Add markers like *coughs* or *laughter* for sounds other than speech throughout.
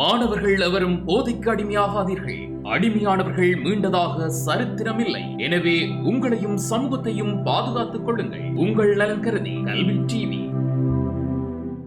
மாணவர்கள் எவரும் போதைக்கு அடிமையாகாதீர்கள். அடிமையானவர்கள் மீண்டதாக சரித்திரமில்லை. எனவே உங்களையும் சமூகத்தையும் பாதுகாத்துக் கொள்ளுங்கள். உங்கள் நலன் கருதி கல்வி டிவி.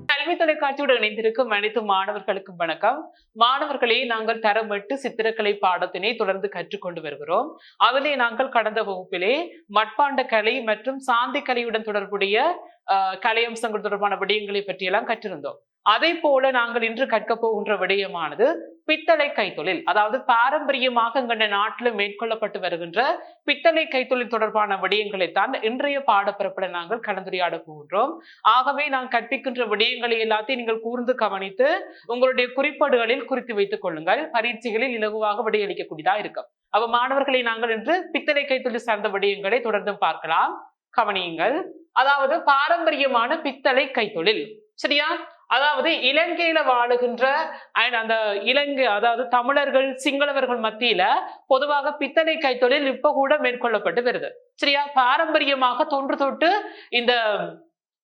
கல்வி தொலைக்காட்சியுடன் இணைந்திருக்கும் அனைத்து மாணவர்களுக்கும் வணக்கம். மாணவர்களே நாங்கள் தரம் எட்டு சித்திரக்கலை பாடத்தினை தொடர்ந்து கற்றுக்கொண்டு வருகிறோம். அதிலே நாங்கள் கடந்த வகுப்பிலே மட்பாண்ட கலை மற்றும் சாந்தி கலையுடன் தொடர்புடைய அஹ், கலை அம்சங்கள் தொடர்பான விடயங்களை பற்றியெல்லாம் கற்றிருந்தோம். அதே போல நாங்கள் இன்று கற்க போகின்ற விடயமானது பித்தளை கைத்தொழில் அதாவது பாரம்பரியமாக எங்கள் நாட்டில் மேற்கொள்ளப்பட்டு வருகின்ற பித்தளை கைத்தொழில் தொடர்பான விடயங்களைத்தான் இன்றைய பாடப்பரப்பில் நாங்கள் கலந்துரையாட போகின்றோம். ஆகவே நான் கற்பிக்கின்ற விடயங்களை எல்லாத்தையும் நீங்கள் கூர்ந்து கவனித்து உங்களுடைய குறிப்பாடுகளில் குறித்து வைத்துக் கொள்ளுங்கள். பரீட்சைகளில் இலகுவாக விடையளிக்கக்கூடியதா இருக்கும். அவ மாணவர்களை நாங்கள் இன்று பித்தளை கைத்தொழில் சார்ந்த விடயங்களை தொடர்ந்து பார்க்கலாம். கவனியுங்கள். அதாவது பாரம்பரியமான பித்தளை கைத்தொழில். சரியா? அதாவது இலங்கையில வாழுகின்ற அண்ட் அந்த இலங்கை அதாவது தமிழர்கள் சிங்களவர்கள் மத்தியில பொதுவாக பித்தளை கைத்தொழில் இப்ப கூட மேற்கொள்ளப்பட்டு வருது. சரியா? பாரம்பரியமாக தொன்று தொட்டு இந்த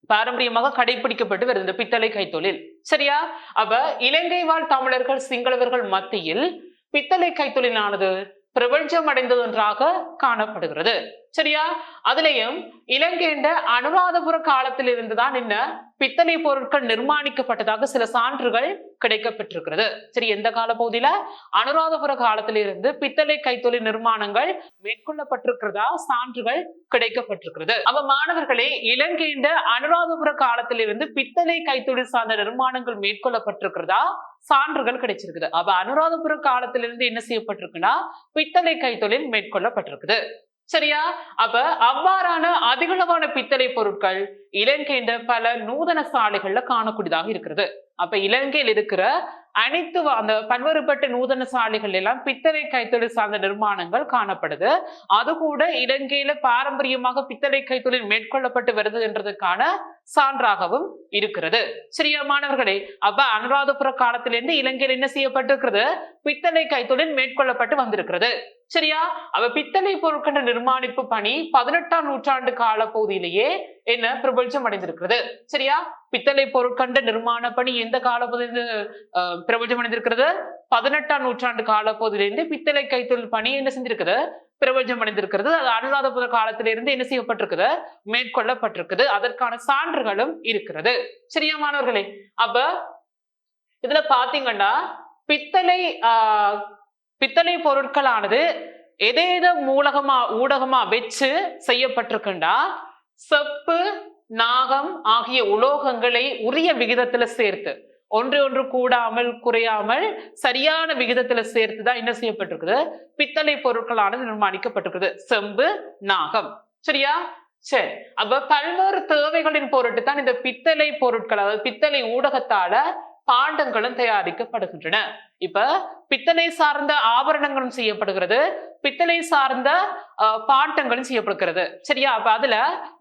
பாரம்பரியமாக கடைபிடிக்கப்பட்டு வருது இந்த பித்தளை கைத்தொழில். சரியா? அப்ப இலங்கை வாழ் தமிழர்கள் சிங்களவர்கள் மத்தியில் பித்தளை கைத்தொழிலானது பிரபஞ்சம் அடைந்தது ஒன்றாக காணப்படுகிறது. சரியா? அதுலயும் இலங்கைண்ட அனுராதபுர காலத்தில் இருந்துதான் என்ன பித்தளை பொருட்கள் நிர்மாணிக்கப்பட்டதாக சில சான்றுகள் கிடைக்கப்பட்டிருக்கிறது. சரி எந்த கால பகுதியில? அனுராதபுர காலத்திலிருந்து பித்தளை கைத்தொழில் நிர்மாணங்கள் மேற்கொள்ளப்பட்டிருக்கிறதா? சான்றுகள் கிடைக்கப்பட்டிருக்கிறது. அவ மாணவர்களே இலங்கைண்ட அனுராதபுர காலத்திலிருந்து பித்தளை கைத்தொழில் சார்ந்த நிர்மாணங்கள் மேற்கொள்ளப்பட்டிருக்கிறதா? சான்றுகள் கிடைச்சிருக்குது. அப்ப அனுராதபுர காலத்திலிருந்து என்ன செய்யப்பட்டிருக்குன்னா பித்தளை கைத்தொழில் மேற்கொள்ளப்பட்டிருக்குது. சரியா? அப்ப அவ்வாறான அதிகளவான பித்தளை பொருட்கள் இலங்கைன்ற பல நூதன சாலைகள்ல காணக்கூடியதாக இருக்கிறது. அப்ப இலங்கையில் இருக்கிற அனைத்து அந்த பல்வேறுபட்ட நூதன சாலைகள் எல்லாம் பித்தளை கைத்தொழில் சார்ந்த நிர்மாணங்கள் காணப்படுது. அது கூட இலங்கையில பாரம்பரியமாக பித்தளை கைத்தொழில் மேற்கொள்ளப்பட்டு வருது என்றதுக்கான சான்றாகவும் இருக்கிறது. சரியா மாணவர்களே அப்ப அனுராதபுர காலத்திலிருந்து இலங்கையில் என்ன செய்யப்பட்டிருக்கிறது? பித்தளை கைத்தொழில் மேற்கொள்ளப்பட்டு வந்திருக்கிறது. சரியா? அவ பித்தளை பொருட்கள் நிர்மாணிப்பு பணி பதினெட்டாம் நூற்றாண்டு கால பகுதியிலேயே என்ன பிரபஞ்சம் அடைந்திருக்கிறது. சரியா? பித்தளை பொருட்கண்ட நிர்மாண பணி எந்த காலப்பகுதியிலிருந்து பகுதியில் பிரபஞ்சம் அடைந்திருக்கிறது? பதினெட்டாம் நூற்றாண்டு காலப்பகுதியிலிருந்து பித்தளை கைத்தொழில் பணி என்ன செஞ்சிருக்குது? பிரபஞ்சம் அடைந்திருக்கிறது. அது அனுராதபுர காலத்திலிருந்து என்ன செய்யப்பட்டிருக்குது? மேற்கொள்ளப்பட்டிருக்குது. அதற்கான சான்றுகளும் இருக்கிறது. சரியா மாணவர்களே? அப்ப இதுல பாத்தீங்கன்னா பித்தளை ஆஹ் பித்தளை பொருட்களானது எதேத மூலகமா ஊடகமா வச்சு செய்யப்பட்டிருக்குண்டா? செப்பு நாகம் ஆகிய உலோகங்களை உரிய விகிதத்துல சேர்த்து ஒன்று ஒன்று கூடாமல் குறையாமல் சரியான விகிதத்துல சேர்த்து தான் என்ன செய்யப்பட்டிருக்குது? பித்தளை பொருட்களானது நிர்மாணிக்கப்பட்டிருக்குது. செம்பு நாகம். சரியா? சரி. அப்ப பல்வேறு தேவைகளின் பொருட்டு தான் இந்த பித்தளை பொருட்கள் அதாவது பித்தளை ஊடகத்தால பாண்டங்களும் தயாரிக்கப்படுகின்றன. இப்ப பித்தளை சார்ந்த ஆபரணங்களும் செய்யப்படுகிறது. பித்தளை சார்ந்த பாண்டங்களும் செய்யப்படுகிறது. சரியா? அப்ப அதுல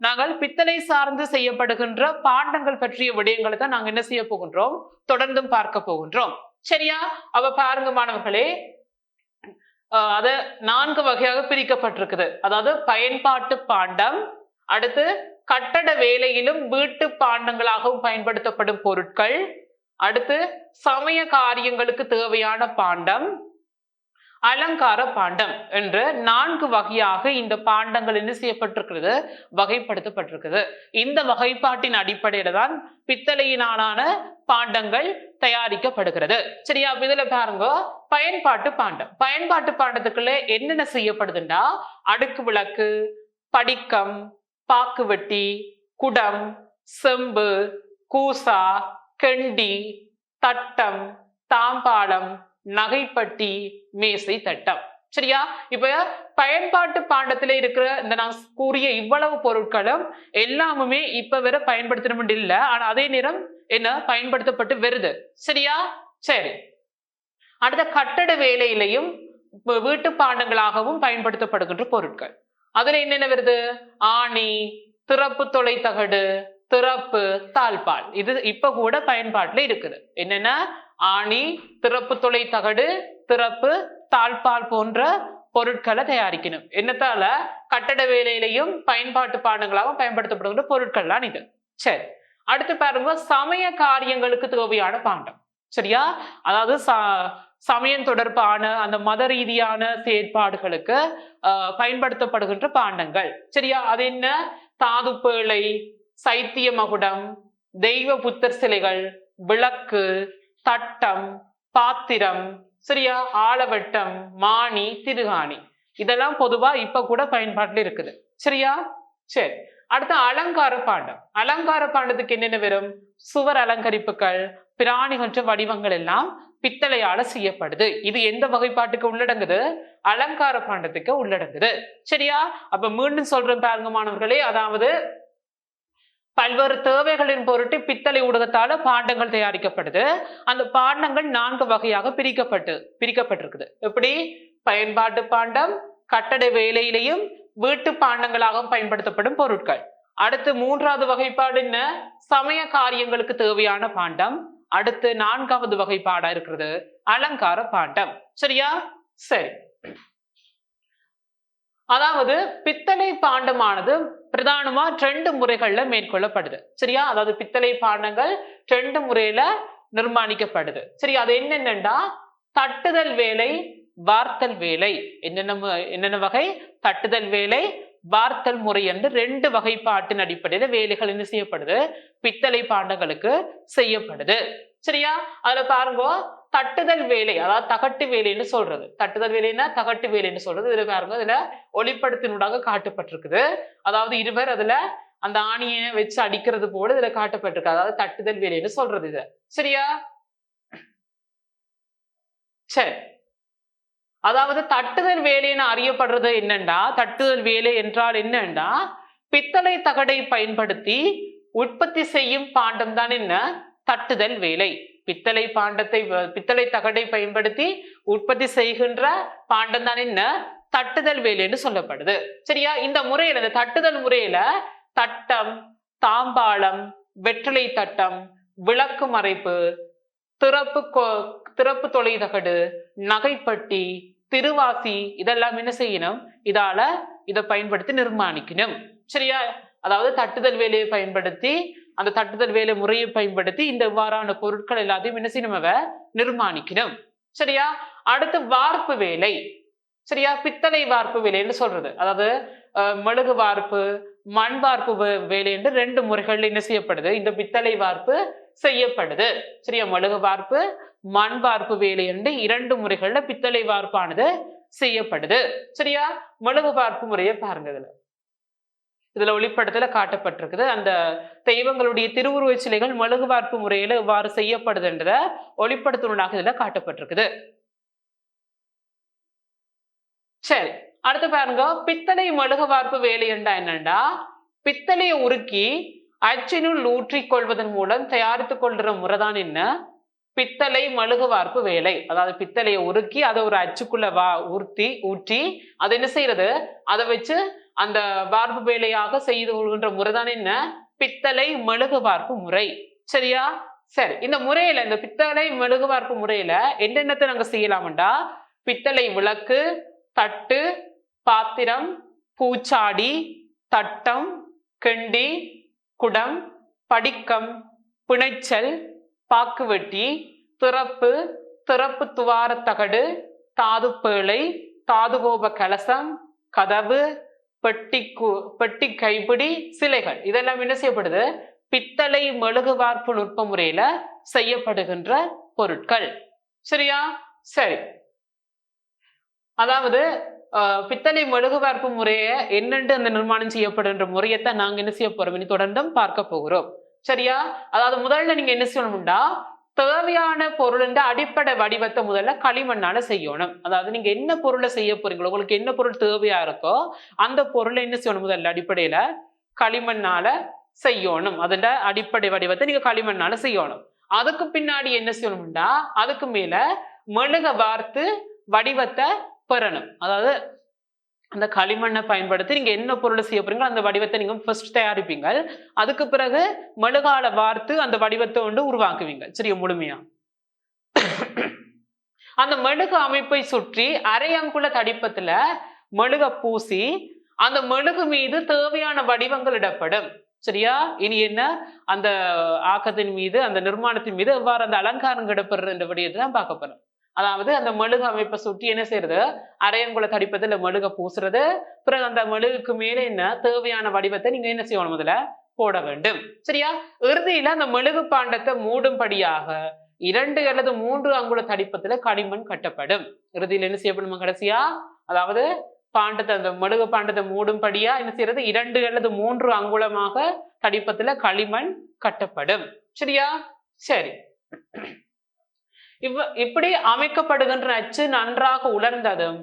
நாங்கள் பித்தளை சார்ந்து செய்யப்படுகின்ற பாண்டங்கள் பற்றிய விடயங்களை தான் நாங்க என்ன செய்ய போகின்றோம்? தொடர்ந்தும் பார்க்க போகின்றோம். சரியா? அவ பாருங்க மாணவர்களே. அது நான்கு வகையாக பிரிக்கப்பட்டிருக்குது. அதாவது பயன்பாட்டு பாண்டம் அடுத்து கட்டட வேலையிலும் வீட்டு பாண்டங்களாகவும் பயன்படுத்தப்படும் பொருட்கள் அடுத்து சமய காரியங்களுக்கு தேவையான பாண்டம் அலங்கார பாண்டம் என்று நான்கு வகையாக இந்த பாண்டங்கள் என்ன செய்யப்பட்டிருக்கிறது? வகைப்படுத்தப்பட்டிருக்குது இந்த வகைப்பாட்டின் அடிப்படையில தான் பித்தளையினாலான பாண்டங்கள் தயாரிக்கப்படுகிறது. சரியா? இதுல பாருங்க பயன்பாட்டு பாண்டம். பயன்பாட்டு பாண்டத்துக்குள்ள என்னென்ன செய்யப்படுதுன்னா அடுக்கு விளக்கு படிக்கம் பாக்குவெட்டி குடம் செம்பு கூசா கெண்டி தட்டம் தாம்பாளம் நகைப்பட்டி மேசை தட்டம். சரியா? இப்ப பயன்பாட்டு பாண்டத்துல இருக்கிற இந்த நான் கூறிய இவ்வளவு பொருட்களும் எல்லாமுமே இப்ப வரை பயன்படுத்தணும் இல்ல. ஆனா அதே நேரம் என்ன? பயன்படுத்தப்பட்டு வருது. சரியா? சரி. அடுத்த கட்டட வேலையிலையும் வீட்டு பாண்டங்களாகவும் பயன்படுத்தப்படுகின்ற பொருட்கள். அதுல என்னென்ன வருது? ஆணி திறப்பு தொலை தகடு திறப்பு தாழ்பால் இது இப்ப கூட பயன்பாட்டுல இருக்குது. என்னன்னா ஆணி திறப்பு துளை தகடு திறப்பு தாழ்பால் போன்ற பொருட்களை தயாரிக்கணும். என்னத்தால? கட்டட வேலையிலையும் பயன்பாட்டு பாண்டங்களாகவும் பயன்படுத்தப்படுகின்ற பொருட்கள் தான் இது. சரி. அடுத்து பாருங்க சமய காரியங்களுக்கு தேவையான பாண்டம். சரியா? அதாவது ச- சமயம் தொடர்பான அந்த மத ரீதியான செயற்பாடுகளுக்கு ஆஹ், பயன்படுத்தப்படுகின்ற பாண்டங்கள். சரியா? அது என்ன? தாது பேழை சைத்திய மகுடம் தெய்வ புத்தர் சிலைகள் விளக்கு தட்டம் பாத்திரம் சரியா ஆலவட்டம் மானி திருகாணி. இதெல்லாம் பொதுவா இப்ப கூட பயன்பாட்டுல இருக்குது. சரியா? சரி. அடுத்து அலங்கார பாண்டம். அலங்கார பாண்டத்துக்கு என்னென்ன வரும்? சுவர் அலங்கரிப்புகள் பிராணிகன்ற வடிவங்கள் எல்லாம் பித்தளையால செய்யப்படுது. இது எந்த வகைப்பாட்டுக்கு உள்ளடங்குது? அலங்கார பாண்டத்துக்கு உள்ளடங்குது. சரியா? அப்ப மீண்டும் சொல்றேன் பாருங்க மாணவர்களே. அதாவது பல்வேறு தேவைகளின் பொருட்டு பித்தளை ஊடகத்தால பாண்டங்கள் தயாரிக்கப்படுது அந்த பாண்டங்கள் நான்கு வகையாக பிரிக்கப்பட்டு பிரிக்கப்பட்டிருக்குது. எப்படி? பயன்பாட்டு பாண்டம் கட்டட வேலையிலையும் வீட்டு பாண்டங்களாகவும் பயன்படுத்தப்படும் பொருட்கள். அடுத்து மூன்றாவது வகைப்பாடு என்ன? சமய காரியங்களுக்கு தேவையான பாண்டம். அடுத்து நான்காவது வகைப்பாடா இருக்கிறது அலங்கார பாண்டம். சரியா? சரி. அதாவது பித்தளை பாண்டமானது பிரதானமா ரெண்டு முறைகள்ல மேற்கொள்ளப்படுது. சரியா? அதாவது பித்தளை பாண்டங்கள் ரெண்டு முறையில நிர்மாணிக்கப்படுது. சரி அது என்னென்னண்டா? தட்டுதல் வேலை வார்த்தல் வேலை. என்னென்ன மு- என்னென்ன வகை? தட்டுதல் வேலை வார்த்தல் முறை என்று ரெண்டு வகைப்பாட்டின் அடிப்படையில வேலைகள் என்ன செய்யப்படுது? பித்தளை பாண்டங்களுக்கு செய்யப்படுது. சரியா? அதுல பாருங்க தட்டுதல் வேலை அதாவது தகட்டு வேலைன்னு சொல்றது. தட்டுதல் வேலைன்னா தகட்டு வேலைன்னு சொல்றது. இதுல பாருங்க இதுல ஒளிப்படத்தினூடாக காட்டப்பட்டிருக்குது. அதாவது இருவர் அதுல அந்த ஆணியை வச்சு அடிக்கிறது போல இதுல காட்டப்பட்டிருக்கு. அதாவது தட்டுதல் வேலைன்னு சொல்றது இது. சரியா? சரி. அதாவது தட்டுதல் வேலைன்னு அறியப்படுறது என்னண்டா? தட்டுதல் வேலை என்றால் என்னண்டா? பித்தளை தகடை பயன்படுத்தி உற்பத்தி செய்யும் பாண்டம் தான் என்ன? தட்டுதல் வேலை. பித்தளை பாண்டத்தை வ- பித்தளை தகடை பயன்படுத்தி உற்பத்தி செய்கின்ற பாண்டம் தான் என்ன? தட்டுதல் வேலைன்னு சொல்லப்படுது. சரியா? இந்த முறையில இந்த தட்டுதல் முறையில தட்டம் தாம்பாளம் வெற்றிலை தட்டம் விளக்கு மறைப்பு திறப்பு கொ- திறப்பு தொலை தகடு நகைப்பட்டி திருவாசி இதெல்லாம் என்ன செய்யணும்? இதால இதை பயன்படுத்தி நிர்மாணிக்கணும். சரியா? அதாவது தட்டுதல் வேலையை பயன்படுத்தி அந்த தட்டுதல் வேலை முறையை பயன்படுத்தி இந்த இவ்வாறான பொருட்கள் எல்லாத்தையும் என்ன செய்யணும் அவ நிர்மாணிக்கணும். சரியா? அடுத்து வார்ப்பு வேலை. சரியா? பித்தளை வார்ப்பு வேலைன்னு சொல்றது. அதாவது மெழுகு வார்ப்பு மண் வார்ப்பு வே- வேலை என்று ரெண்டு முறைகள் என்ன செய்யப்படுது? இந்த பித்தளை வார்ப்பு செய்யப்படுது. சரியா? மெழுகு வார்ப்பு மண் வார்ப்பு வேலை என்று இரண்டு முறைகள்ல பித்தளை வார்ப்பானது செய்யப்படுது. சரியா? மெழுகு வார்ப்பு முறையை பாருங்க இதுல. இதுல ஒளிப்படத்துல காட்டப்பட்டிருக்குது. அந்த தெய்வங்களுடைய திருவுருவச் சிலைகள் மெழுகு வார்ப்பு இவ்வாறு செய்யப்படுதுன்றத ஒளிப்படத்துடனாக இதுல காட்டப்பட்டிருக்குது. சரி அடுத்து பாருங்க. பித்தளை மெழுகு வார்ப்பு வேலை என்றா என்னண்டா? பித்தளையை உருக்கி அச்சினுள் ஊற்றிக் கொள்வதன் மூலம் தயாரித்துக் கொள்ற முறைதான் என்ன? பித்தளை மெழுகு வார்ப்பு வேலை. அதாவது பித்தளையை உருக்கி அதை ஒரு அச்சுக்குள்ள வா உருத்தி ஊற்றி அதை என்ன செய்யறது? அதை வச்சு அந்த வார்ப்பு வேலையாக செய்து கொள்கின்ற முறைதான் என்ன? பித்தளை மெழுகு வார்ப்பு முறை. சரியா? சரி இந்த முறையில இந்த பித்தளை மெழுகு வார்ப்பு முறையில என்னென்னத்தை நாங்க செய்யலாம்டா? பித்தளை விளக்கு தட்டு பாத்திரம் பூச்சாடி தட்டம் கெண்டி குடம் படிக்கம் பிணைச்சல் பாக்குவெட்டி திறப்பு திறப்பு துவார தகடு தாது பேழை தாதுகோப கலசம் கதவு பெட்டி பெட்டி கைப்பிடி சிலைகள். இதெல்லாம் என்ன செய்யப்படுது? பித்தளை மெழுகுவார்ப்பு நுட்ப முறையில செய்யப்படுகின்ற பொருட்கள். சரியா? சரி. அதாவது பித்தளை மெழுகு வார்ப்பு முறையை என்னென்று அந்த நிர்மாணம் செய்யப்படுகின்ற முறையத்தான் நாங்க என்ன செய்ய போறோம்? இனி தொடர்ந்தும் பார்க்க போகிறோம். சரியா? அதாவது முதல்ல நீங்க என்ன செய்யணும்டா? தேவையான பொருளின் அடிப்படை வடிவத்தை முதல்ல களிமண்ணால செய்யணும். அதாவது நீங்க என்ன பொருளை செய்ய போறீங்களோ உங்களுக்கு என்ன பொருள் தேவையா இருக்கோ அந்த பொருளை என்ன செய்யணும் முதல்ல அடிப்படையில களிமண்ணால செய்யணும். அதோட அடிப்படை வடிவத்தை நீங்க களிமண்ணால செய்யணும். அதுக்கு பின்னாடி என்ன செய்யணும்டா அதுக்கு மேல மெழுக வார்த்து வடிவத்தை பெறணும். அதாவது அந்த களிமண்ணை பயன்படுத்தி நீங்க என்ன பொருளை செய்ய போறீங்களோ அந்த வடிவத்தை நீங்க ஃபர்ஸ்ட் தயாரிப்பீங்க. அதுக்கு பிறகு மெழுகால வார்த்து அந்த வடிவத்தை வந்து உருவாக்குவீங்க. சரியா முழுமையா? அந்த மெழுகு அமைப்பை சுற்றி அரையங்குள்ள தடிப்பத்துல மெழுக பூசி அந்த மெழுகு மீது தேவையான வடிவங்கள் இடப்படும். சரியா? இனி என்ன? அந்த ஆக்கத்தின் மீது அந்த நிர்மாணத்தின் மீது எவ்வாறு அந்த அலங்காரம் கிடப்படுறது என்ற விடயத்தை தான் பார்க்க போறோம் அதாவது அந்த மெழுகு அமைப்பை சுற்றி என்ன செய்யறது? அரையன்குள்ள தடிப்பது இல்லை மெழுகை பூசுறது. பிறகு அந்த மெழுகுக்கு மேலே என்ன? தேவையான வடிவத்தை நீங்க என்ன செய்யணும் முதல்ல? போட வேண்டும். சரியா? இறுதியில அந்த மெழுகு பாண்டத்தை மூடும்படியாக இரண்டு அல்லது மூன்று அங்குல தடிப்பத்துல களிமண் கட்டப்படும். இறுதியில் என்ன செய்யப்படுமா கடைசியா? அதாவது பாண்டத்தை அந்த மெழுகு பாண்டத்தை மூடும்படியா என்ன செய்யறது? இரண்டு அல்லது மூன்று அங்குலமாக தடிப்பத்துல களிமண் கட்டப்படும். சரியா? சரி. இவ் இப்படி அமைக்கப்படுகின்ற அச்சு நன்றாக உலர்ந்ததும்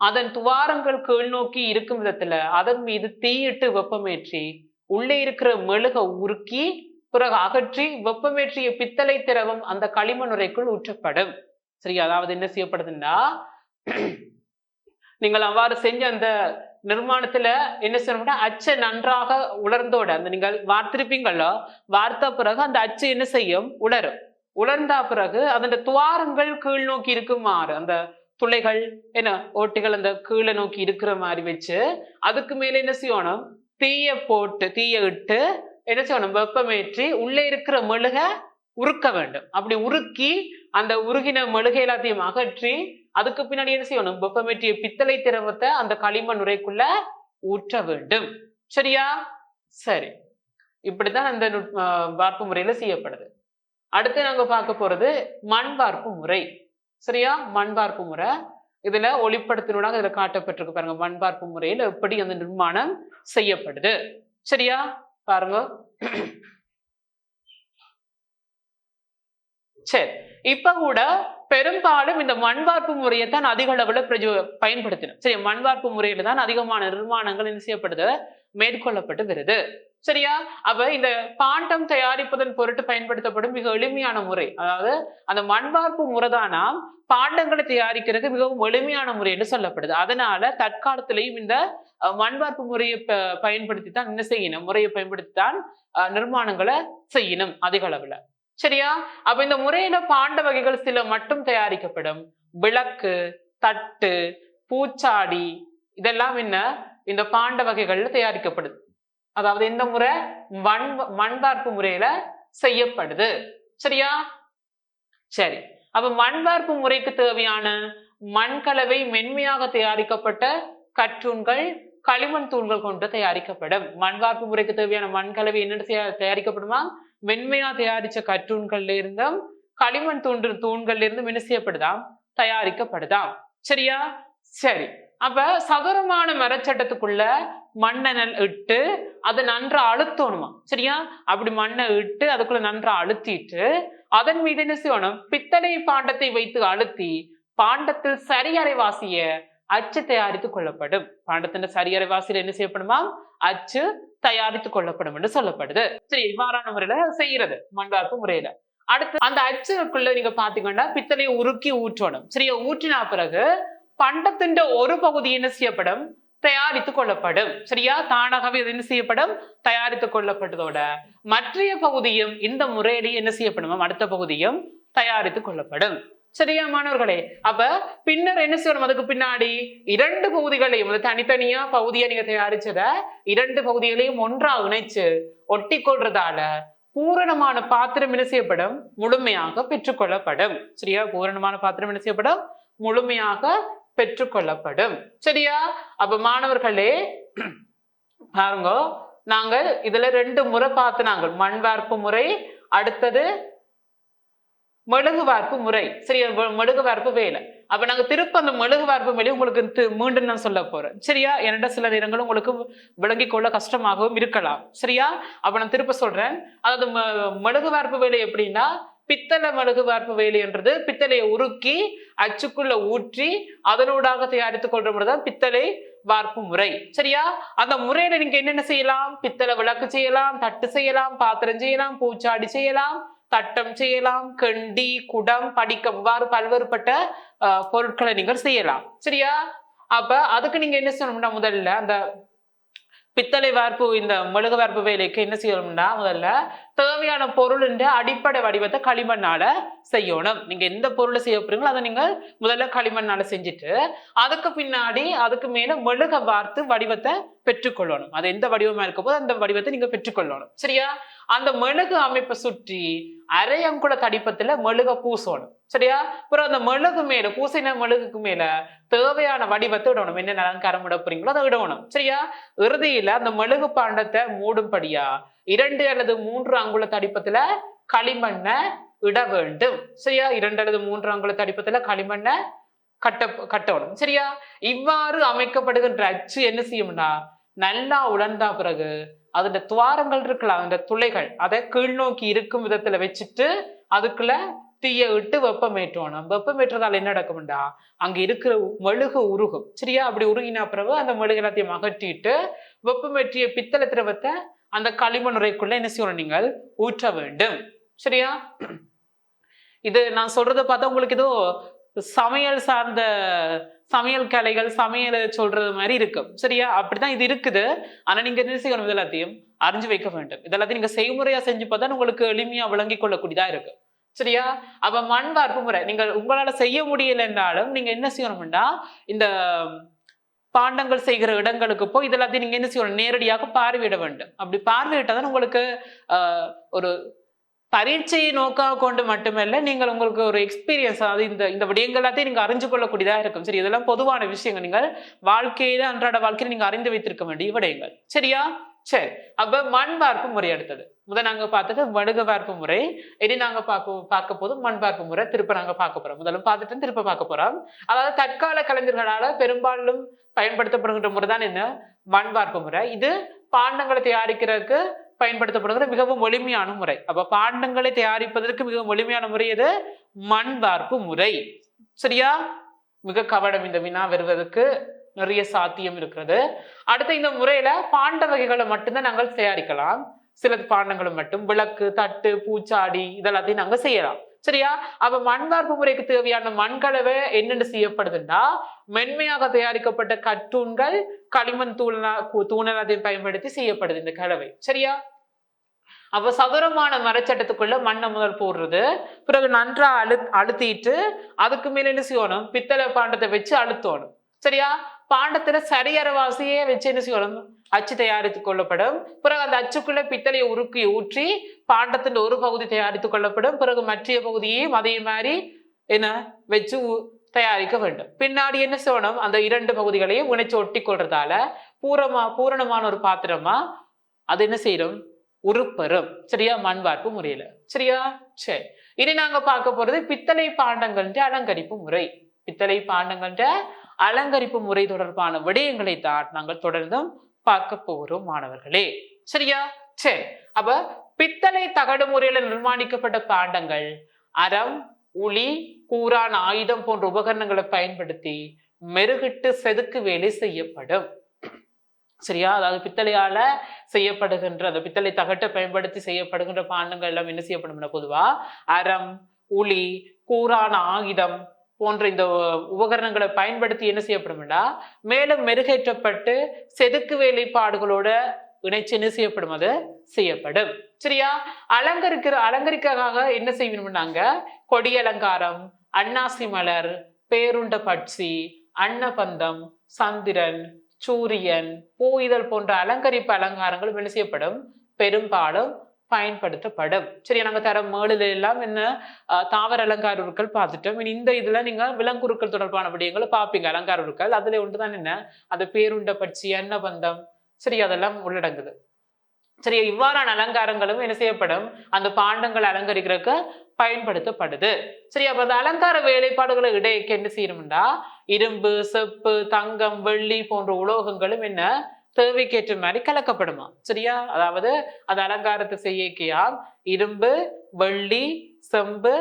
அதன் துவாரங்கள் கீழ் நோக்கி இருக்கும் விதத்துல அதன் மீது தீயிட்டு வெப்பமேற்றி உள்ளே இருக்கிற மெழுக உருக்கி பிறகு அகற்றி வெப்பமேற்றிய பித்தளை திரவம் அந்த களிமண்ணுரைக்குள் ஊற்றப்படும். சரி அதாவது என்ன செய்யப்படுதுன்னா நீங்கள் அவ்வாறு செஞ்ச அந்த நிர்மாணத்துல என்ன செய்யணும்னா அச்சை நன்றாக உலர்ந்தோட அந்த நீங்கள் வார்த்திருப்பீங்களோ வார்த்த பிறகு அந்த அச்சு என்ன செய்யும்? உலரும். உலர்ந்தா பிறகு அதன் துவாரங்கள் கீழ் நோக்கி இருக்குமாறு அந்த துளைகள் என்ன ஓட்டிகள் அந்த கீழே நோக்கி இருக்கிற மாதிரி வச்சு அதுக்கு மேல என்ன செய்யணும்? தீய போட்டு தீய இட்டு என்ன செய்யணும்? வெப்பமேற்றி உள்ளே இருக்கிற மெழுக உருக்க வேண்டும். அப்படி உருக்கி அந்த உருகின மெழுகை எல்லாத்தையும் அகற்றி அதுக்கு பின்னாடி என்ன செய்யணும்? வெப்பமேற்றிய பித்தளை திரவத்தை அந்த களிமண் உரைக்குள்ள ஊற்ற வேண்டும். சரியா? சரி. இப்படித்தான் அந்த நுட்- ஆஹ் வார்ப்பு முறையில செய்யப்படுது. அடுத்து நாங்க பார்க்க போறது மண் வார்ப்பு முறை. சரியா? மண் வார்ப்பு முறை. இதுல ஒளிப்படத்தினூடாக இதுல காட்டப்பட்டிருக்கு பாருங்க. மண் வார்ப்பு முறையில எப்படி அந்த நிர்மாணம் செய்யப்படுது. சரியா? பாருங்க. சரி. இப்ப கூட பெரும்பாலும் இந்த மண்வார்ப்பு முறையை தான் அதிக அளவுல பிரஜோ பயன்படுத்தணும் சரி மண்வார்ப்பு முறையில தான் அதிகமான நிர்மாணங்கள் என்ன செய்யப்படுது? மேற்கொள்ளப்பட்டு வருது. சரியா? அப்ப இந்த பாண்டம் தயாரிப்பதன் பொருட்டு பயன்படுத்தப்படும் மிக எளிமையான முறை அதாவது அந்த மண்வார்ப்பு முறைதானா பாண்டங்களை தயாரிக்கிறதுக்கு மிகவும் எளிமையான முறை என்று சொல்லப்படுது. அதனால தற்காலத்திலையும் இந்த அஹ், மண்வார்ப்பு முறையை பயன்படுத்தி தான் என்ன செய்யணும்? முறையை பயன்படுத்தி தான் நிர்மாணங்களை செய்யணும் அதிக அளவுல. சரியா? அப்ப இந்த முறையில பாண்ட வகைகள் சில மட்டும் தயாரிக்கப்படும். விளக்கு தட்டு பூச்சாடி இதெல்லாம் என்ன? இந்த பாண்ட வகைகள்ல தயாரிக்கப்படுது. அதாவது இந்த முறை? மண் மண்பார்ப்பு முறையில செய்யப்படுது. சரியா? சரி. அப்ப மண்பார்ப்பு முறைக்கு தேவையான மண்கலவை மென்மையாக தயாரிக்கப்பட்ட கற்றூண்கள் களிமண் தூண்கள் கொண்டு தயாரிக்கப்படும். மண்வார்ப்பு முறைக்கு தேவையான மண்கலவை என்ன தயா- தயாரிக்கப்படுமா? மென்மையா தயாரிச்ச கற்றூண்கள்ல இருந்தும் களிமண் தூண்டு தூண்கள்ல இருந்தும் என்ன செய்யப்படுதாம்? தயாரிக்கப்படுதாம். சரியா? சரி. அப்ப சதுரமான மரச்சட்டத்துக்குள்ள மண்ணை நல் இட்டு அதை நன்றா அழுத்தணுமா? சரியா? அப்படி மண்ணை இட்டு அதுக்குள்ள நன்றா அழுத்திட்டு அதன் மீது என்ன செய்யணும்? பித்தளை பாண்டத்தை வைத்து அழுத்தி பாண்டத்தில் சரியறை வாசிய அச்சு தயாரித்து கொள்ளப்படும். பாண்டத்தின் சரியறை வாசியில் என்ன செய்யப்படுமா? அச்சு தயாரித்து கொள்ளப்படும் என்று சொல்லப்படுது. சரி இவ்வாறான முறையில செய்யறது மண்வார்ப்பு முறையில. அடுத்து அந்த அச்சுக்குள்ள நீங்க பாத்தீங்கன்னா பித்தளையை உருக்கி ஊற்றணும். சரியா? ஊற்றினா பிறகு பண்டத்தின் ஒரு பகுதி என்ன செய்யப்படும்? தயாரித்து கொள்ளப்படும். சரியா? தானாகவே இது என்ன செய்யப்படும்? தயாரித்து கொள்ளப்பட்டதோட மற்றைய பகுதியும் இந்த முறையிலேயே என்ன செய்யப்படும்? அடுத்த பகுதியும் தயாரித்து கொள்ளப்படும். சரியா மாணவர்களே? அப்ப பின்னர் என்ன செய்யணும்? அதுக்கு பின்னாடி இரண்டு பகுதிகளையும் தனித்தனியா பகுதியை நீங்க தயாரிச்சத இரண்டு பகுதிகளையும் ஒன்றா இணைச்சு ஒட்டி கொள்றதால பூரணமான பாத்திரம் என்ன செய்யப்படும்? முழுமையாக பெற்றுக்கொள்ளப்படும் சரியா? பூரணமான பாத்திரம் என்ன செய்யப்படும்? முழுமையாக பெற்றுக்கொள்ளப்படும். சரியா? அப்ப மாணவர்களே பாருங்க நாங்கள் இதுல ரெண்டு முறை பார்த்து நாங்கள் மண் வார்ப்பு முறை அடுத்தது மெழுகு வார்ப்பு முறை. சரியா? மெழுகு வார்ப்பு வேலை. அப்ப நாங்க திருப்ப அந்த மெழுகு வார்ப்பு வேலையை உங்களுக்கு மீண்டும் நான் சொல்ல போறேன். சரியா? என்னடா சில நேரங்கள் உங்களுக்கு விளங்கிக் கொள்ள கஷ்டமாகவும் இருக்கலாம். சரியா? அப்ப நான் திருப்ப சொல்றேன். அதாவது ம- மெழுகு வார்ப்பு வேலை எப்படின்னா பித்தளை மெழுகு வார்ப்பு வேலை என்றது பித்தளையை உருக்கி அச்சுக்குள்ள ஊற்றி அதனூடாக தயாரித்துக் கொள்ற முறைதான் பித்தளை வார்ப்பு முறை. சரியா? அந்த முறையில நீங்க என்னென்ன செய்யலாம்? பித்தளை விளக்கு செய்யலாம் தட்டு செய்யலாம் பாத்திரம் செய்யலாம் பூச்சாடி செய்யலாம் தட்டம் செய்யலாம் கண்டி குடம் படிக்கம் இவ்வாறு பல்வேறுபட்ட பொருட்களை நீங்கள் செய்யலாம். சரியா? அப்ப அதுக்கு நீங்க என்ன செய்யணும்னா முதல்ல அந்த பித்தளை வார்ப்பு இந்த மெழுகு வார்ப்பு வேலைக்கு என்ன செய்யணும்னா முதல்ல தேவையான பொருளின் அடிப்படை வடிவத்தை களிமண்ணால செய்யணும். நீங்க எந்த பொருளை செய்ய போறீங்களோ அதை நீங்கள் முதல்ல களிமண்ணால செஞ்சுட்டு அதுக்கு பின்னாடி அதுக்கு மேல மெழுக வார்த்து வடிவத்தை பெற்றுக்கொள்ளணும். அது எந்த வடிவமா இருக்க போது அந்த வடிவத்தை நீங்க பெற்றுக்கொள்ளணும். சரியா? அந்த மெழுகு அமைப்பை சுற்றி அரை அங்குல தடிப்பத்துல மெழுக பூசணும். சரியா? அப்புறம் அந்த மெழுகு மேல பூசின மெழுகுக்கு மேல தேவையான வடிவத்தை இடணும். என்ன அலங்காரம் விட போறீங்களோ அதை இடணும். சரியா? இறுதியில அந்த மெழுகு பாண்டத்தை மூடும்படியா இரண்டு அல்லது மூன்று அங்குல தடிப்பத்துல களிமண்ணை இட வேண்டும். சரியா? இரண்டு அல்லது மூன்று அங்குல தடிப்பத்துல களிமண்ணை கட்ட கட்டணும். சரியா? இவ்வாறு அமைக்கப்படுகின்ற அச்சு என்ன செய்யும்னா நல்லா உலர்ந்தா பிறகு அதோட துவாரங்கள் இருக்கலாம் அந்த துளைகள். அதை கீழ்நோக்கி இருக்கும் விதத்துல வச்சுட்டு அதுக்குள்ள தீய விட்டு வெப்பமேற்றணும் வெப்பமேற்றதால் என்ன நடக்கும்டா? அங்க இருக்கிற மெழுகு உருகும். சரியா? அப்படி உருகினா பிறகு அந்த மெழுகு எல்லாத்தையும் அகற்றிட்டு வெப்பமேற்றிய பித்தளை திரவத்தை அந்த களிமண்ணுரைக்குள்ள என்ன செய்யணும் நீங்கள்? ஊற்ற வேண்டும். சரியா? இது நான் சொல்றத பார்த்தா உங்களுக்கு ஏதோ சமையல் சார்ந்த சமையல் கலைகள் சமையலை சொல்றது மாதிரி இருக்கும் சரியா? அப்படிதான் இது இருக்குது. ஆனா நீங்க என்ன செய்யணும் இது எல்லாத்தையும்? அறிஞ்சு வைக்க வேண்டும். இதெல்லாத்தையும் நீங்க செய்முறையா செஞ்சு பார்த்தா உங்களுக்கு எளிமையா விளங்கி கொள்ளக்கூடியதா இருக்கு. சரியா? அப்ப மண் வார்ப்பு முறை. நீங்கள் உங்களால செய்ய முடியல என்றாலும் நீங்க என்ன செய்யணும்னா இந்த பாண்டங்கள் செய்கிற இடங்களுக்கு போய் இதெல்லாத்தையும் நீங்க என்ன செய்யணும்? நேரடியாக பார்வையிட வேண்டும். அப்படி பார்வையிட்டாதான் உங்களுக்கு ஆஹ், ஒரு பரீட்சையை நோக்காக கொண்டு மட்டுமல்ல நீங்கள் உங்களுக்கு ஒரு எக்ஸ்பீரியன்ஸ் அதாவது இந்த இந்த விடயங்கள் எல்லாத்தையும் நீங்க அறிஞ்சு கொள்ளக்கூடியதா இருக்கும். சரி இதெல்லாம் பொதுவான விஷயங்கள். நீங்கள் வாழ்க்கையில அன்றாட வாழ்க்கையில நீங்க அறிந்து வைத்திருக்க வேண்டிய விடயங்கள். சரியா? சரி. அப்ப மண் பார்ப்பு முறை அடுத்தது. முதல் நாங்க பார்த்தது வடுக வார்ப்பு முறை. இனி நாங்க பார்க்க பார்க்க போதும் மண் பார்ப்பு முறை. திருப்ப நாங்க பார்க்க போறோம். முதலும் பார்த்துட்டு திருப்ப பார்க்க போறோம். அதாவது தற்கால கலைஞர்களால பெரும்பாலும் பயன்படுத்தப்படுகின்ற முறை தான் என்ன? மண் பார்ப்பு முறை. இது பாண்டங்களை தயாரிக்கிறதுக்கு பயன்படுத்தப்படுகிற மிகவும் எளிமையான முறை. அப்ப பாண்டங்களை தயாரிப்பதற்கு மிகவும் எளிமையான முறை எது? மண் வார்ப்பு முறை. சரியா? மிக கவடம் இந்த வினா வருவதற்கு நிறைய சாத்தியம் இருக்கிறது. அடுத்து இந்த முறையில பாண்ட வகைகளை மட்டும்தான் நாங்கள் தயாரிக்கலாம். சில பாண்டங்களை மட்டும். விளக்கு தட்டு பூச்சாடி இதெல்லாத்தையும் நாங்கள் செய்யலாம். சரியா? அப்ப மண் வார்ப்பு முறைக்கு தேவையான மண் கலவை என்னென்ன செய்யப்படுதுன்னா மென்மையாக தயாரிக்கப்பட்ட கட்டூன்கள் களிமண் தூணா தூணல் அதை பயன்படுத்தி செய்யப்படுது இந்த கலவை. சரியா? அப்ப சதுரமான மரச்சட்டத்துக்குள்ள மண்ணை முதல் போடுறது பிறகு நன்றா அழு அழுத்திட்டு அதுக்கு மேல என்ன செய்யணும்? பித்தளை பாண்டத்தை வச்சு அழுத்தணும். சரியா? பாண்டத்துல சரியரவாசியே வச்சு என்ன செய்யணும் அச்சு தயாரித்து கொள்ளப்படும். பிறகு அந்த அச்சுக்குள்ள பித்தளையை உருக்கி ஊற்றி பாண்டத்தின் ஒரு பகுதி தயாரித்து கொள்ளப்படும். பிறகு மற்ற பகுதியையும் அதே மாதிரி என்ன வச்சு உ- தயாரிக்க வேண்டும். பின்னாடி என்ன செய்யணும்? அந்த இரண்டு பகுதிகளையும் இணைச்சு ஒட்டி கொள்றதால பூரமா பூரணமான ஒரு பாத்திரமா அது என்ன செய்யணும் உருப்பெறும். சரியா? மண் வார்ப்பு முறையில. சரியா? சரி. இனி நாங்க பார்க்க போறது பித்தளை பாண்டங்கள்ன்ற அலங்கரிப்பு முறை. பித்தளை பாண்டங்கள்ன்ற அலங்கரிப்பு முறை தொடர்பான விடயங்களை தான் நாங்கள் தொடர்ந்தும் பார்க்க போகிறோம் மாணவர்களே. சரியா? சரி அப்ப பித்தளை தகடு முறையில நிர்மாணிக்கப்பட்ட பாண்டங்கள் அறம் உளி கூரான் ஆயுதம் போன்ற உபகரணங்களை பயன்படுத்தி மெருகிட்டு செதுக்கு வேலை செய்யப்படும். சரியா? அதாவது பித்தளையால செய்யப்படுகின்ற அந்த பித்தளை தகட்டை பயன்படுத்தி செய்யப்படுகின்ற பாண்டங்கள் எல்லாம் என்ன செய்யப்படும்னா பொதுவா? அறம் உளி கூறான ஆயுதம் போன்ற இந்த உபகரணங்களை பயன்படுத்தி என்ன செய்யப்படும்னா மேலும் மெருகேற்றப்பட்டு செதுக்கு வேலைப்பாடுகளோட இணைச்சு என்ன செய்யப்படும்? அது செய்யப்படும். சரியா? அலங்கரிக்கிற அலங்கரிக்காக என்ன செய்யணும்னாங்க? கொடி அலங்காரம் அன்னாசி மலர் பேருண்ட பட்சி அன்னபந்தம் சந்திரன் சூரியன் பூ இதழ் போன்ற அலங்கரிப்பு அலங்காரங்களும் என்ன செய்யப்படும்? பெரும்பாலும் பயன்படுத்தப்படும். சரி நாங்க தர மேளில எல்லாம் என்ன தாவர அலங்கார உருக்கள் பார்த்துட்டோம். இனி இந்த இதுல நீங்க விலங்குருக்கள் தொடர்பான விடயங்களை பார்ப்பீங்க. அலங்கார உருக்கள் அதுல ஒன்றுதான் என்ன? அந்த பேருண்ட பட்சி அன்னபந்தம் சரி அதெல்லாம் உள்ளடங்குது. சரி இவ்வாறான அலங்காரங்களும் என்ன செய்யப்படும்? அந்த பாண்டங்கள் அலங்கரிக்கிறதுக்கு பயன்படுத்தப்படுது. சரி அப்ப அந்த அலங்கார வேலைப்பாடுகளை இடையே என்ன செய்யணும்டா? இரும்பு செப்பு தங்கம் வெள்ளி போன்ற உலோகங்களும் என்ன? தேவைக்கேற்ற மாதிரி கலக்கப்படுமா? சரியா? அதாவது அந்த அலங்காரத்தை செய்யக்கையால் இரும்பு வெள்ளி செம்பு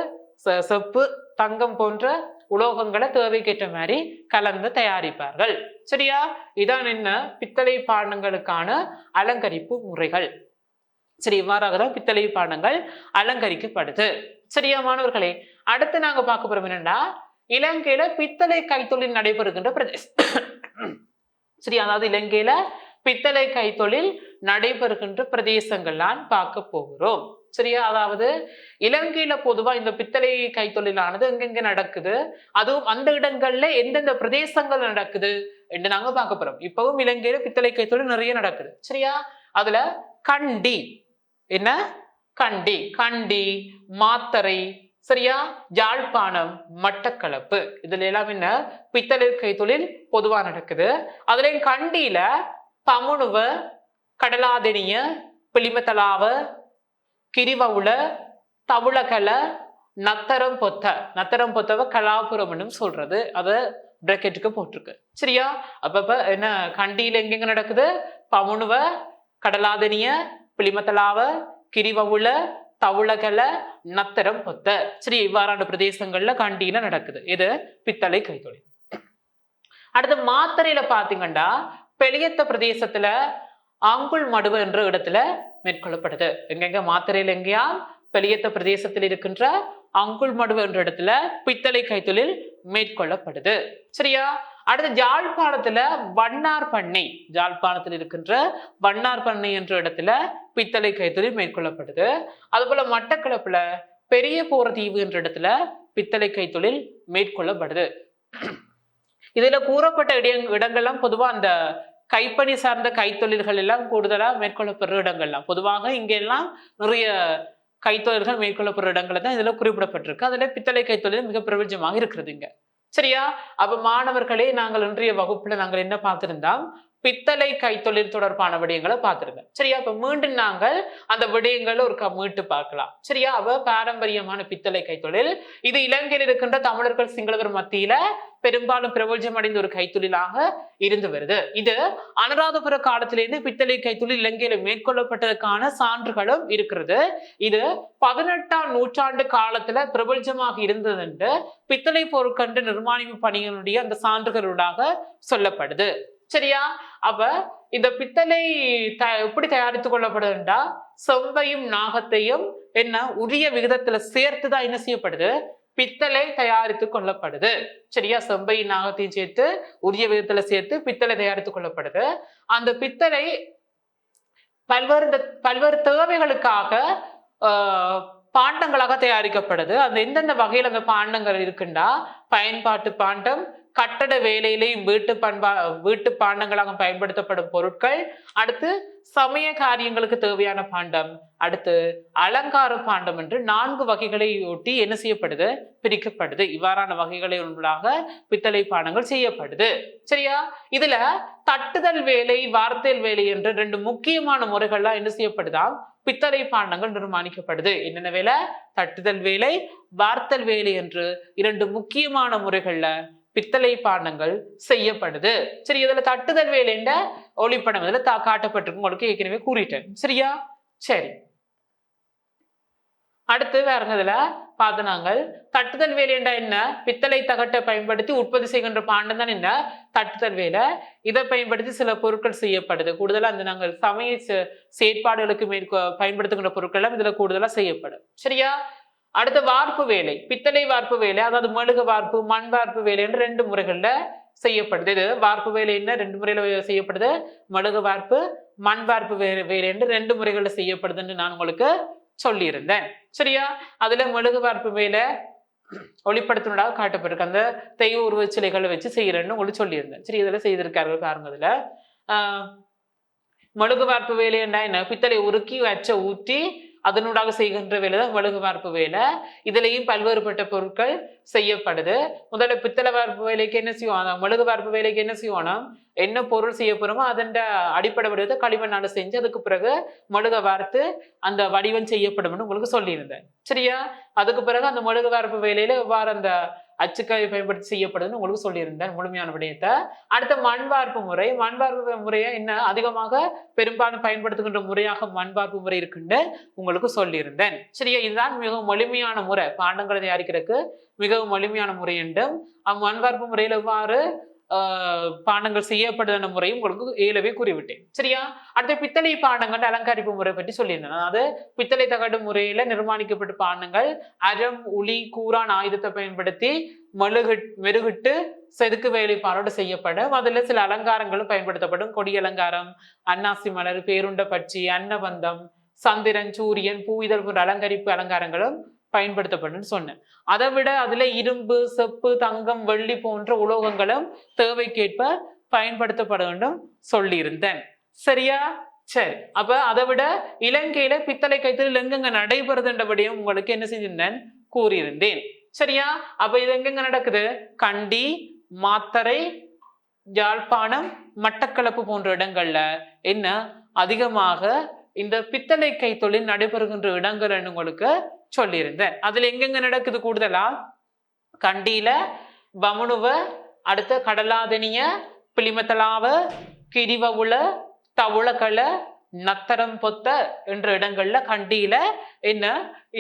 செப்பு தங்கம் போன்ற உலோகங்களை தேவைக்கேற்ற மாதிரி கலந்து தயாரிப்பார்கள். சரியா? இதான் என்ன? பித்தளை பாண்டங்களுக்கான அலங்கரிப்பு முறைகள். சரி இவ்வாறாக தான் பித்தளை பாண்டங்கள் அலங்கரிக்கப்படுது. சரியா மாணவர்களே? அடுத்து நாங்க பார்க்க போறோம் என்னன்னா இலங்கையில பித்தளை கைத்தொழில் நடைபெறுகின்ற பிரதேசம். *coughs* சரி அதாவது இலங்கையில பித்தளை கைத்தொழில் நடைபெறுகின்ற பிரதேசங்கள்லாம் பார்க்க போகிறோம். சரியா? அதாவது இலங்கையில பொதுவா இந்த பித்தளை கைத்தொழிலானது எங்கெங்க நடக்குது? அதுவும் அந்த இடங்கள்ல எந்தெந்த பிரதேசங்கள் நடக்குது என்று நாங்க பார்க்க போறோம். இப்பவும் இலங்கையில பித்தளை கைத்தொழில் நிறைய நடக்குது. சரியா? அதுல கண்டி. என்ன? கண்டி. கண்டி மாத்தரை சரியா? யாழ்ப்பாணம் மட்டக்களப்பு. இதுல எல்லாம் என்ன? பித்தளை கைத்தொழில் பொதுவா நடக்குது. அதுலயும் கண்டியில பமுனுவ கடலாதெனிய பிளிமத்தலாவ கிரிவவுள தவுளகல நத்தரம் பொத்த நத்தரம் பொத்தவ கலாபுரம்னு சொல்றது. அத பிராக்கெட்டுக்கு போட்டிருக்கு. சரியா? அப்பப்ப என்ன கண்டியில எங்கெங்க நடக்குது? பமுனுவ கடலாதனிய பிளிமத்தலாவ கிரிவவுள தவுளகல நத்தரம் பொத்த சரி இவ்வாறான பிரதேசங்கள்ல கண்டியில நடக்குது. இது பித்தளை கைத்தொழில். அடுத்து மாத்திரையில பாத்தீங்கன்னா பெளியத்த பிரதேசத்துல ஆங்குள் மடுவு என்ற இடத்துல மேற்கொள்ளப்படுது. எங்கெங்க? மாத்திரையில் எங்கேயா பெளியத்த பிரதேசத்தில் இருக்கின்ற அங்குள் மடுவு என்ற இடத்துல பித்தளை கைத்தொழில் மேற்கொள்ளப்படுது. சரியா? அடுத்து ஜாழ்ப்பாணத்துல வண்ணார் பண்ணை ஜாழ்ப்பாணத்தில் இருக்கின்ற வண்ணார் பண்ணை என்ற இடத்துல பித்தளை கைத்தொழில் மேற்கொள்ளப்படுது. அதுபோல மட்டக்களப்புல பெரிய போரதீவு என்ற இடத்துல பித்தளை கைத்தொழில் மேற்கொள்ளப்படுது. இதுல கூறப்பட்ட இட இடங்கள்லாம் பொதுவா அந்த கைப்பணி சார்ந்த கைத்தொழில்கள் எல்லாம் கூடுதலா மேற்கொள்ளப்படுற இடங்கள்லாம். பொதுவாக இங்கெல்லாம் நிறைய கைத்தொழில்கள் மேற்கொள்ளப்படுற இடங்களை தான் இதுல குறிப்பிடப்பட்டிருக்கு. அதுல பித்தளை கைத்தொழில் மிக பிரபஞ்சமாக இருக்கிறது இங்க. சரியா? அப்ப மாணவர்களே நாங்கள் இன்றைய வகுப்புல நாங்கள் என்ன பார்த்திருந்தோம் பித்தளை கைத்தொழில் தொடர்பான விடயங்களை பார்த்திருந்தோம் சரியா? அப்ப மீண்டும் நாங்கள் அந்த விடயங்களை ஒரு க- மீட்டு பார்க்கலாம். சரியா? அவ பாரம்பரியமான பித்தளை கைத்தொழில் இது இலங்கையில் இருக்கின்ற தமிழர்கள் சிங்களவர் மத்தியில பெரும்பாலும் பிரபஞ்சம் அடைந்த ஒரு கைத்தொழிலாக இருந்து வருது. இது அனுராதபுர காலத்திலிருந்து பித்தளை கைத்தொழில் இலங்கையில மேற்கொள்ளப்பட்டதற்கான சான்றுகளும் இருக்கிறது. இது பதினெட்டாம் நூற்றாண்டு காலத்துல பிரபஞ்சமாக இருந்தது என்று பித்தளை பொருட்கண்டு நிர்மாணிப்பு பணிகளுடைய அந்த சான்றுகளூடாக சொல்லப்படுது. சரியா? அப்ப இந்த பித்தளை த எப்படி தயாரித்து கொள்ளப்படுதுண்டா? செம்பையும் நாகத்தையும் என்ன? உரிய விகிதத்துல சேர்த்து தான் என்ன செய்யப்படுது? பித்தளை தயாரித்து கொள்ளப்படுது. சரியா? செம்பையும் நாகத்தையும் சேர்த்து உரிய விதத்துல சேர்த்து பித்தளை தயாரித்து கொள்ளப்படுது. அந்த பித்தளை பல்வேறு இந்த பல்வேறு தேவைகளுக்காக ஆஹ், பாண்டங்களாக தயாரிக்கப்படுது. அந்த எந்தெந்த வகையில் அந்த பாண்டங்கள் இருக்குண்டா? பயன்பாட்டு பாண்டம் கட்டட வேலையிலையும் வீட்டு பண்பா வீட்டு பாண்டங்களாக பயன்படுத்தப்படும் பொருட்கள். அடுத்து சமய காரியங்களுக்கு தேவையான பாண்டம். அடுத்து அலங்கார பாண்டம் என்று நான்கு வகைகளை ஒட்டி என்ன செய்யப்படுது? பிரிக்கப்படுது. இவ்வாறான வகைகளை உள்ளாக பித்தளை பாண்டங்கள் செய்யப்படுது. சரியா? இதுல தட்டுதல் வேலை வார்த்தல் வேலை என்று ரெண்டு முக்கியமான முறைகள்லாம் என்ன செய்யப்படுதாம்? பித்தளை பாண்டங்கள் நிர்மாணிக்கப்படுது. என்னென்ன வேலை? தட்டுதல் வேலை வார்த்தல் வேலை என்று இரண்டு முக்கியமான முறைகள்ல பித்தளை பாண்டங்கள் செய்யப்படுது. சரி இதுல தட்டுதல் வேலைன்ற ஒளிப்படம் இதுல தா- காட்டப்பட்டிருக்கு உங்களுக்கு ஏற்கனவே கூறிட்டேன். சரியா? சரி. அடுத்து வேற இதுல? பார்த்தனாங்கள் தட்டுதல் வேலைண்டா என்ன? பித்தளை தகட்டை பயன்படுத்தி உற்பத்தி செய்கின்ற பாண்டம் தான் என்ன? தட்டுதல் வேலை. இதை பயன்படுத்தி சில பொருட்கள் செய்யப்படுது. கூடுதலா அந்த நாங்கள் சமய செ- செயற்பாடுகளுக்கு மேற்கொ பயன்படுத்துகின்ற பொருட்கள் எல்லாம் இதுல கூடுதலா செய்யப்படும். சரியா? அடுத்த வார்ப்பு வேலை பித்தளை வார்ப்பு வேலை அதாவது மெழுகு வார்ப்பு மண் வார்ப்பு வேலை என்று ரெண்டு முறைகள்ல செய்யப்படுது. இது வார்ப்பு வேலை என்ன? ரெண்டு முறையில செய்யப்படுது. மெழுகு வார்ப்பு மண் வார்ப்பு வேலை வேலை என்று ரெண்டு முறைகள்ல செய்யப்படுதுன்னு நான் உங்களுக்கு சொல்லியிருந்தேன். சரியா? அதுல மெழுகு வார்ப்பு வேலை ஒளிப்படுத்தினதாக காட்டப்பட்டிருக்கு. அந்த தெய்வ உருவச் சிலைகளை வச்சு செய்யறேன்னு உங்களுக்கு சொல்லியிருந்தேன். சரி இதெல்லாம் செய்திருக்கார்கள் பாருங்க இதுல ஆஹ் மெழுகு வார்ப்பு வேலை என்ன என்ன? பித்தளை உருக்கி வச்ச ஊற்றி அதனூடாக செய்கின்ற வேலை தான் மெழுகு வார்ப்பு வேலை. இதுலேயும் பல்வேறுபட்ட பொருட்கள் செய்யப்படுது. முதல்ல பித்தளை வார்ப்பு வேலைக்கு என்ன செய்வோம் மெழுகு வார்ப்பு வேலைக்கு என்ன செய்வோம் என்ன பொருள் செய்ய போறோமோ அதன் அடிப்படை வடிவத்தை களிமண்ணால் செஞ்சு அதுக்கு பிறகு மெழுக வார்த்து அந்த வடிவம் செய்யப்படும்னு உங்களுக்கு சொல்லியிருந்தேன். சரியா? அதுக்கு பிறகு அந்த மெழுகு வார்ப்பு வேலையில எவ்வாறு அந்த அச்சுக்காயை பயன்படுத்தி செய்யப்படுதுன்னு உங்களுக்கு சொல்லியிருந்தேன் முழுமையான விடயத்தை. அடுத்த மண்பார்ப்பு முறை. மண்பார்ப்பு முறையை என்ன அதிகமாக பெரும்பாலும் பயன்படுத்துகின்ற முறையாக மண்பார்ப்பு முறை இருக்குன்னு உங்களுக்கு சொல்லியிருந்தேன். சரியா? இதுதான் மிகவும் எளிமையான முறை. பாண்டங்களை தயாரிக்கிறதுக்கு மிகவும் எளிமையான முறை என்றும் அம் மண்பார்ப்பு முறையில் எவ்வாறு பானங்கள் செய்யப்படுகிற முறையும் உங்களுக்கு ஏலவே கூறிவிட்டேன். சரியா? அடுத்து பித்தளை பானங்கள் அலங்கரிப்பு முறை பற்றி சொல்லியிருந்தேன். அதாவது பித்தளை தகடு முறையில நிர்மாணிக்கப்பட்ட பானங்கள் அரம் உளி கூரான் ஆயுதத்தை பயன்படுத்தி மெழுகு மெருகிட்டு செதுக்கு வேலைப்பாடோடு செய்யப்படும். அதில் சில அலங்காரங்களும் பயன்படுத்தப்படும். கொடி அலங்காரம் அன்னாசி மலர் பேருண்ட பட்சி அன்னபந்தம் சந்திரன் சூரியன் பூ இதழ் போன்ற அலங்கரிப்பு அலங்காரங்களும் பயன்படுத்தப்படும் சொன்னேன். அதை விட அதுல இரும்பு செப்பு தங்கம் வெள்ளி போன்ற உலோகங்களும் தேவைக்கேற்ப பயன்படுத்தப்பட வேண்டும் சொல்லியிருந்தேன். சரியா? சரி. அப்ப அதை விட இலங்கையில பித்தளை கைத்தறில் எங்கெங்க நடைபெறுதுன்றபடியும் உங்களுக்கு என்ன செஞ்சிருந்தேன் கூறியிருந்தேன். சரியா? அப்ப இது எங்கெங்க நடக்குது? கண்டி மாத்தரை யாழ்ப்பாணம் மட்டக்களப்பு போன்ற இடங்கள்ல என்ன? அதிகமாக இந்த பித்தளை கைத்தொழில் நடைபெறுகின்ற இடங்கள் உங்களுக்கு சொல்லியிருந்தேன். அதுல எங்கெங்க நடக்குது கூடுதலா? கண்டியில பமனுவ அடுத்த கடலாதனிய பிளிமத்தலாவ கிரிவவுல தவுளக்கள நத்தரம் பொத்த என்ற இடங்கள்ல கண்டியில என்ன?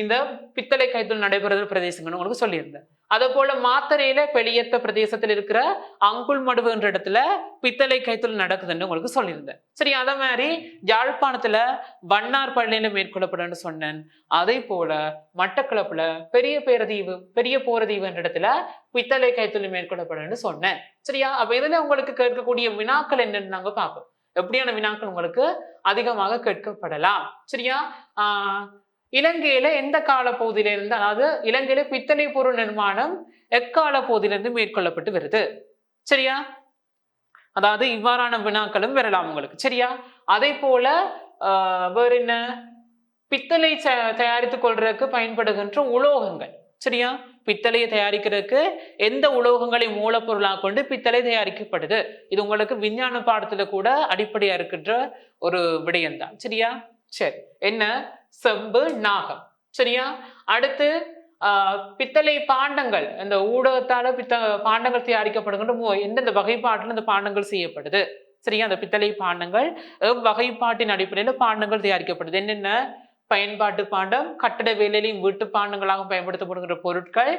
இந்த பித்தளை கைத்தொழில் நடைபெறுகிற பிரதேசங்கள்னு உங்களுக்கு சொல்லியிருந்தேன். அதே போல மாத்தரையில பெளியத்த பிரதேசத்தில் இருக்கிற அங்குள் மடுவு என்ற இடத்துல பித்தளை கைத்தல் நடக்குதுன்னு உங்களுக்கு சொல்லியிருந்தேன். சரி அதே மாதிரி யாழ்ப்பாணத்துல வண்ணார் பள்ளியில மேற்கொள்ளப்படும்னு சொன்னேன். அதே போல மட்டக்களப்புல பெரிய பேரதீவு பெரிய போரதீவு என்ற இடத்துல பித்தளை கைத்தொழில் மேற்கொள்ளப்படும்னு சொன்னேன். சரியா? அப்ப இதுல உங்களுக்கு கேட்கக்கூடிய வினாக்கள் என்னன்னு நாங்க பார்ப்போம். எப்படியான வினாக்கள் உங்களுக்கு அதிகமாக கேட்கப்படலாம். சரியா? ஆஹ் இலங்கையில எந்த கால பகுதியிலிருந்து அதாவது இலங்கையில பித்தளை பொருள் நிர்மாணம் எக்கால பகுதியிலிருந்து மேற்கொள்ளப்பட்டு வருது? சரியா? அதாவது இவ்வாறான வினாக்களும் வரலாம் உங்களுக்கு. சரியா? அதே போல வேற என்ன? பித்தளை ச- தயாரித்துக் கொள்றதுக்கு பயன்படுகின்ற உலோகங்கள். சரியா? பித்தளையை தயாரிக்கிறதுக்கு எந்த உலோகங்களை மூலப்பொருளாக கொண்டு பித்தளை தயாரிக்கப்படுது? இது உங்களுக்கு விஞ்ஞான பாடத்துல கூட அடிப்படையா இருக்கின்ற ஒரு விடயம்தான். சரியா? சரி. என்ன? செம்பு நாகம். சரியா? அடுத்து பித்தளை பாண்டங்கள். இந்த ஊடகத்தால பித்த பாண்டங்கள் தயாரிக்கப்படுகின்ற எந்தெந்த வகைப்பாட்டில் இந்த பாண்டங்கள் செய்யப்படுது? சரியா? அந்த பித்தளை பாண்டங்கள் வகைப்பாட்டின் அடிப்படையில் பாண்டங்கள் தயாரிக்கப்படுது? என்னென்ன? பயன்பாட்டு பாண்டம் கட்டட வேலையிலையும் வீட்டு பாண்டங்களாக பயன்படுத்தப்படுகின்ற பொருட்கள்.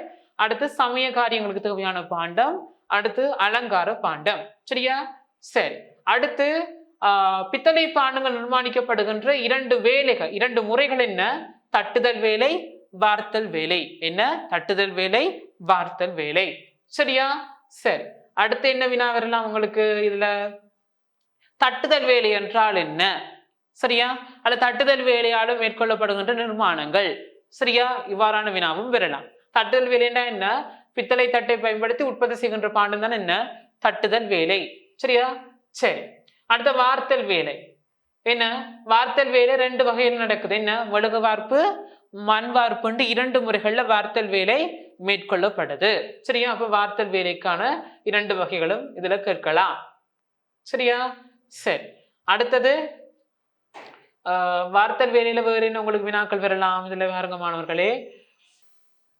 அடுத்து சமய காரியங்களுக்கு தேவையான பாண்டம். அடுத்து அலங்கார பாண்டம். சரியா? சரி. அடுத்து பித்தளை பாண்டங்கள் நிர்மாணிக்கப்படுகின்ற இரண்டு வேலைகள் இரண்டு முறைகள் என்ன? தட்டுதல் வேலை வார்த்தல் வேலை. என்ன? தட்டுதல் வேலை வார்த்தல் வேலை. சரியா? சரி. அடுத்து என்ன வினா வரலாம் உங்களுக்கு இதுல? தட்டுதல் வேலை என்றால் என்ன? சரியா? அல்ல தட்டுதல் வேலையாலும் மேற்கொள்ளப்படுகின்ற நிர்மாணங்கள். சரியா? இவ்வாறான வினாவும் வரலாம். தட்டுதல் வேலைன்னா என்ன? பித்தளை தட்டை பயன்படுத்தி உற்பத்தி செய்கின்ற பாண்டம் தான் என்ன? தட்டுதல் வேலை. சரியா? சரி. அடுத்த வார்த்தல் வேலை. என்ன? வார்த்தல் வேலை ரெண்டு வகையில் நடக்குது. என்ன? மெழுகு வார்ப்பு மண் வார்ப்புண்டு இரண்டு முறைகள்ல வார்த்தல் வேலை மேற்கொள்ளப்படுது. சரியா? அப்ப வார்த்தல் வேலைக்கான இரண்டு வகைகளும் இதுல கேட்கலாம். சரியா? சரி. அடுத்தது ஆஹ் வார்த்தல் வேலையில வேறு என்ன உங்களுக்கு வினாக்கள் வரலாம்? இதுல பாருங்க மாணவர்களே.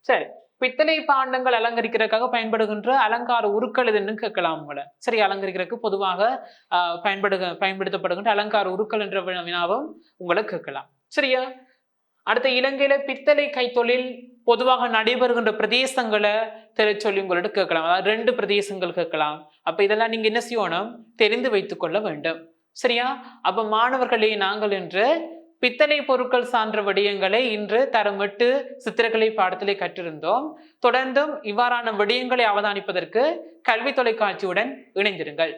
சரி. பித்தளை பாண்டங்கள் அலங்கரிக்கிறதுக்காக பயன்படுகின்ற அலங்கார உருக்கள் இதுன்னு கேட்கலாம் உங்களை. சரி அலங்கரிக்கிறதுக்கு பொதுவாக பயன்படுக பயன்படுத்தப்படுகின்ற அலங்கார உருக்கள் என்ற வினாவும் உங்களை கேட்கலாம். சரியா? அடுத்த இலங்கையில பித்தளை கைத்தொழில் பொதுவாக நடைபெறுகின்ற பிரதேசங்களை தெரிய சொல்லி கேட்கலாம். அதாவது ரெண்டு பிரதேசங்கள் கேட்கலாம். அப்ப இதெல்லாம் நீங்க என்ன செய்யணும்? தெரிந்து வைத்துக் கொள்ள வேண்டும். சரியா? அப்ப மாணவர்களே நாங்கள் என்று பித்தளை பொருட்கள் சான்ற விடயங்களை இன்று தரமிட்டு சித்திரக்கலை பாடத்திலே கற்றிருந்தோம். தொடர்ந்தும் இவ்வாறான விடயங்களை அவதானிப்பதற்கு கல்வி தொலைக்காட்சியுடன் இணைந்திருங்கள்.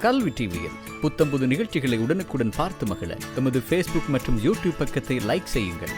கல்வி டிவியில் புத்தம்புது நிகழ்ச்சிகளை உடனுக்குடன் பார்த்து மகிழ எமது ஃபேஸ்புக் மற்றும் யூடியூப் பக்கத்தை லைக் செய்யுங்கள்.